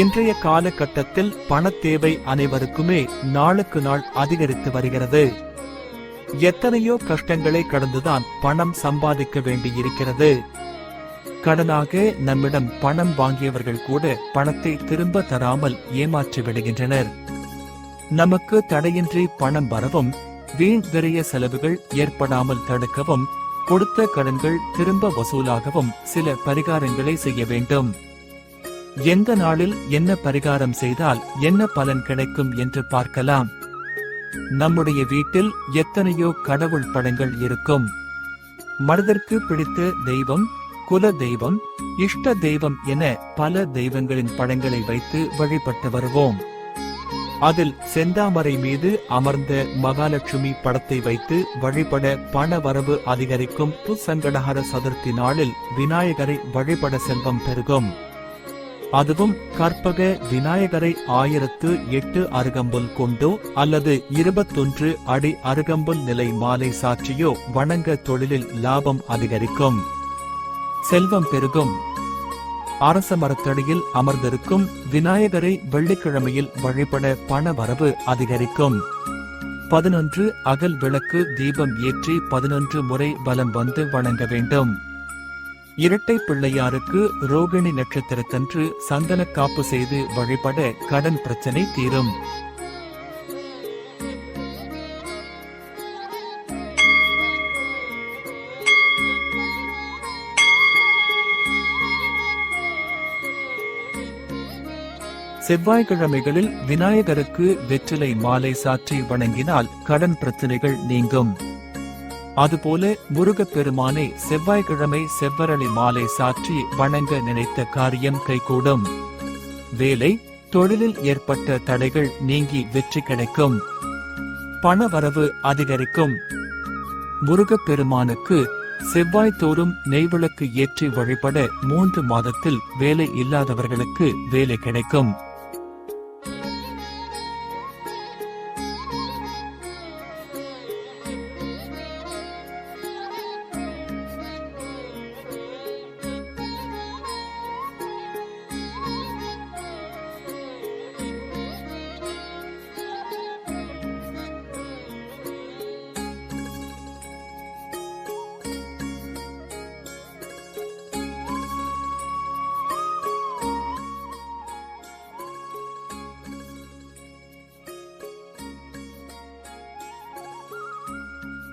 இன்றைய காலகட்டத்தில் பணத்தேவை அனைவருக்குமே நாளுக்கு நாள் அதிகரித்து வருகிறது. எத்தனையோ கஷ்டங்களை கடந்துதான் பணம் சம்பாதிக்க வேண்டியிருக்கிறது. கடனாக நம்மிடம் பணம் வாங்கியவர்கள் கூட பணத்தை திரும்ப தராமல் ஏமாற்றி விடுகின்றனர். நமக்கு தடையின்றி பணம் வரவும் வீண் விரைய செலவுகள் ஏற்படாமல் தடுக்கவும் கொடுத்த கடன்கள் திரும்ப வசூலாகவும் சில பரிகாரங்களை செய்ய வேண்டும். எந்த நாளில் என்ன பரிகாரம் செய்தால் என்ன பலன் கிடைக்கும் என்று பார்க்கலாம். நம்முடைய வீட்டில் எத்தனையோ கடவுள் படங்கள் இருக்கும். மனதிற்கு பிடித்த தெய்வம் குல தெய்வம் இஷ்ட தெய்வம் என பல தெய்வங்களின் படங்களை வைத்து வழிபட்டு வருவோம். அதில் செந்தாமரை மீது அமர்ந்த மகாலட்சுமி படத்தை வைத்து வழிபட பண வரவு அதிகரிக்கும் புசங்கடஹர சதுர்த்தி நாளில் விநாயகரை வழிபட செல்வம் பெருகும். அதுவும் கற்பக விநாயகரை ஆயிரத்து எட்டு அருகம்புல் கொண்டோ அல்லது இருபத்தொன்று அடி அருகம்புல் நிலை மாலை சாற்றியோ வணங்க தொழிலில் லாபம் அதிகரிக்கும். செல்வம் பெருகும். அரச மரத்தடியில் அமர்ந்திருக்கும் விநாயகரை வெள்ளிக்கிழமையில் வழிபட பண வரவு அதிகரிக்கும். பதினொன்று அகல் விளக்கு தீபம் ஏற்றி பதினொன்று முறை பலம் வந்து வணங்க வேண்டும். இரட்டை பிள்ளையாருக்கு ரோகிணி நட்சத்திரத்தன்று சந்தன காப்பு செய்து வழிபட கடன் பிரச்சனை தீரும். செவ்வாய்க்கிழமைகளில் விநாயகருக்கு வெற்றிலை மாலை சாற்றி வணங்கினால் கடன் பிரச்சனைகள் நீங்கும். அதுபோல முருகப்பெருமானை செவ்வாய்க்கிழமை செவ்வரளி மாலை சாற்றி வணங்க நினைத்த காரியம் கைகூடும். வேலை தொழிலில் ஏற்பட்ட தடைகள் நீங்கி வெற்றி கிடைக்கும். பணவரவு அதிகரிக்கும். முருகப்பெருமானுக்கு செவ்வாய் தோறும் நெய்விளக்கு ஏற்றி வழிபட மூன்று மாதத்தில் வேலை இல்லாதவர்களுக்கு வேலை கிடைக்கும்.